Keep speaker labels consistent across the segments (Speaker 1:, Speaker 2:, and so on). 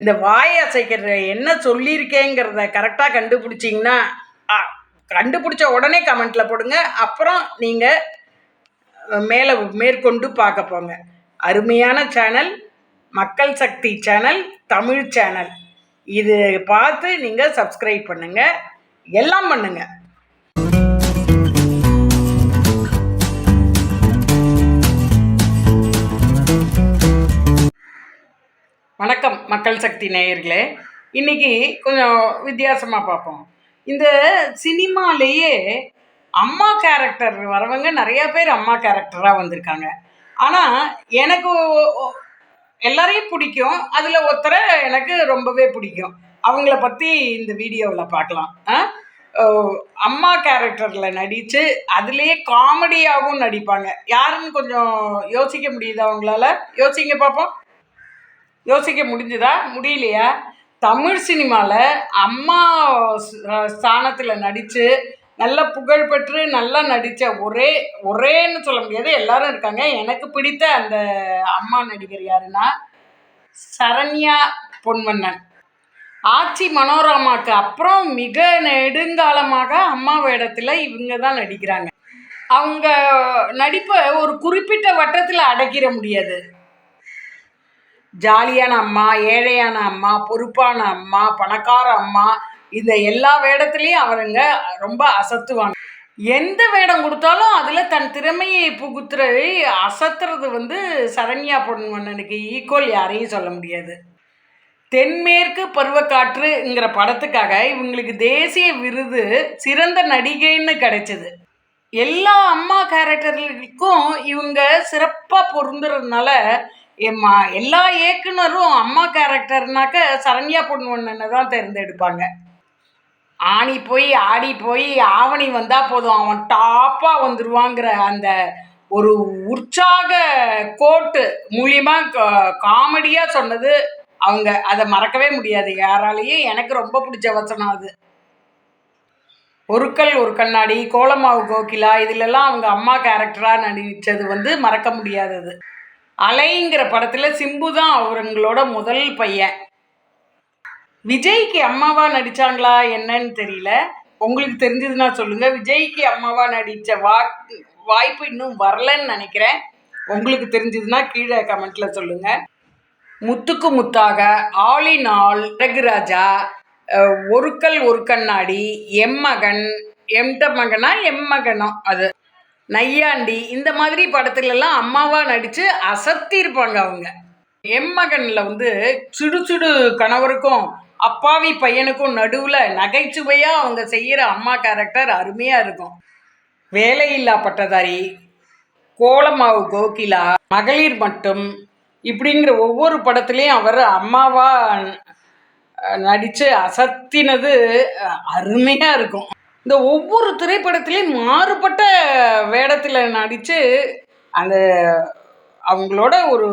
Speaker 1: இந்த வாய் அசைக்கிற என்ன சொல்லியிருக்கேங்கிறத கரெக்டாக கண்டுபிடிச்சிங்கன்னா கண்டுபிடிச்ச உடனே கமெண்ட்டில் போடுங்க. அப்புறம் நீங்கள் மேலே மேற்கொண்டு பார்க்க போங்க. அருமையான சேனல் மக்கள் சக்தி சேனல் தமிழ் சேனல் இது பார்த்து நீங்கள் சப்ஸ்கிரைப் பண்ணுங்கள் எல்லாம் பண்ணுங்கள் வணக்கம் மக்கள் சக்தி நேயர்களே. இன்னைக்கு கொஞ்சம் வித்தியாசமாக பார்ப்போம். இந்த சினிமாலேயே அம்மா கேரக்டர் வரவங்க நிறைய பேர் அம்மா கேரக்டராக வந்திருக்காங்க. ஆனால் எனக்கு எல்லாரையும் பிடிக்கும். அதில் ஒருத்தரை எனக்கு ரொம்பவே பிடிக்கும். அவங்கள பற்றி இந்த வீடியோவில் பார்க்கலாம். ஆ? அம்மா கேரக்டரில் நடித்து அதுலேயே காமெடியாகவும் நடிப்பாங்க. யாருன்னு கொஞ்சம் யோசிக்க முடியுது அவங்களால யோசிங்க பார்ப்போம். யோசிக்க முடிஞ்சுதா? முடியலையா? தமிழ் சினிமாவில் அம்மா ஸ்தானத்தில் நடித்து நல்ல புகழ் பெற்று நல்லா நடித்த ஒரே ஒரேன்னு சொல்ல முடியாது. எல்லாரும் இருக்காங்க. எனக்கு பிடித்த அந்த அம்மா நடிகர் யாருன்னா சரண்யா பொன்வண்ணன் ஆச்சி மனோரமாக்கு அப்புறம் மிக நெடுங்காலமாக அம்மா வேடத்தில் இவங்க தான் நடிக்கிறாங்க. அவங்க நடிப்பை ஒரு குறிப்பிட்ட வட்டத்தில் அடைக்கிற முடியாது. ஜாலியான அம்மா ஏழையான அம்மா பொறுப்பான அம்மா பணக்கார அம்மா இந்த எல்லா வேடத்துலேயும் அவருங்க ரொம்ப அசத்துவாங்க. எந்த வேடம் கொடுத்தாலும் அதில் தன் திறமையை புகுத்துறது அசத்துறது வந்து சரண்யா பொன்வண்ணனுக்கு ஈக்குவல் யாரையும் சொல்ல முடியாது. தென்மேற்கு பருவக்காற்றுங்கிற படத்துக்காக இவங்களுக்கு தேசிய விருது சிறந்த நடிகைன்னு கிடைச்சது. எல்லா அம்மா கேரக்டர்களுக்கும் இவங்க சிறப்பாக பொருந்துறதுனால எம்மா எல்லா இயக்குனரும் அம்மா கேரக்டர்னாக்க சரண்யா பொண்ணு தான் தேர்ந்தெடுப்பாங்க. ஆணி போய் ஆடி போய் ஆவணி வந்தால் போதும் அவன் டாப்பாக வந்துடுவாங்கிற அந்த ஒரு உற்சாக கோட்டு மூலியமாக காமெடியாக சொன்னது அவங்க. அதை மறக்கவே முடியாது. யாராலேயும் எனக்கு ரொம்ப பிடிச்ச வசனம் அது. ஒருக்கல் ஒரு கண்ணாடி கோலமாவு கோகிலா இதிலெல்லாம் அவங்க அம்மா கேரக்டராக நடித்தது வந்து மறக்க முடியாதது. அலைங்கிற படத்தில் சிம்பு தான் அவங்களோட முதல் பையன். விஜய்க்கு அம்மாவா நடித்தாங்களா என்னன்னு தெரியல. உங்களுக்கு தெரிஞ்சதுன்னா சொல்லுங்கள் விஜய்க்கு அம்மாவா நடித்த வா வாய்ப்பு இன்னும் வரலன்னு நினைக்கிறேன். உங்களுக்கு தெரிஞ்சதுன்னா கீழே கமெண்ட்டில் சொல்லுங்கள் முத்துக்கு முத்தாக ஆலின் ஆல் ரகுராஜா ஒருக்கல் ஒரு கண்ணாடி எம்மகன் எம்ட மகனா எம்மகனோ அது. நையாண்டி இந்த மாதிரி படத்துலலாம் அம்மாவாக நடித்து அசத்தியிருப்பாங்க அவங்க. எம்மகனில் வந்து சுடு சுடு கணவருக்கும் அப்பாவி பையனுக்கும் நடுவில் நகைச்சுவையாக அவங்க செய்கிற அம்மா கேரக்டர் அருமையாக இருக்கும். வேலையில்லா பட்டதாரி கோலமாவு கோகிலா மகளிர் மட்டும் இப்படிங்கிற ஒவ்வொரு படத்துலேயும் அவர் அம்மாவாக நடித்து அசத்தினது அருமையாக இருக்கும். இந்த ஒவ்வொரு திரைப்படத்துலேயும் மாறுபட்ட வேடத்தில் நடித்து அந்த அவங்களோட ஒரு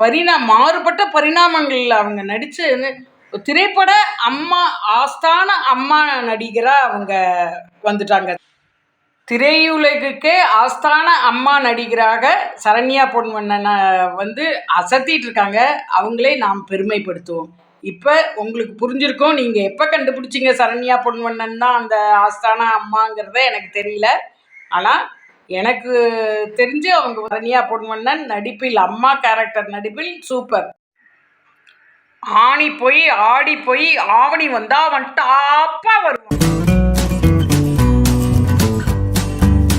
Speaker 1: பரிணா மாறுபட்ட பரிணாமங்களில் அவங்க நடித்து திரைப்பட அம்மா ஆஸ்தான அம்மா நடிகராக அவங்க வந்துட்டாங்க. திரையுலகுக்கே ஆஸ்தான அம்மா நடிகராக சரண்யா பொன்வண்ணனை வந்து அசத்திட்டு இருக்காங்க. அவங்களே நாம் பெருமைப்படுத்துவோம். இப்போ உங்களுக்கு புரிஞ்சிருக்கும். நீங்கள் எப்போ கண்டுபிடிச்சிங்க சரண்யா பொன்வண்ணன் தான் அந்த ஆஸ்தான அம்மாங்கிறத எனக்கு தெரியல. ஆனால் எனக்கு தெரிஞ்சு அவங்க சரண்யா பொன்வண்ணன் நடிப்பில் அம்மா கேரக்டர் நடிப்பில் சூப்பர் ஆணி போய் ஆடி போய் ஆவணி வந்தால் அவன் டாப்பாக வருவான்.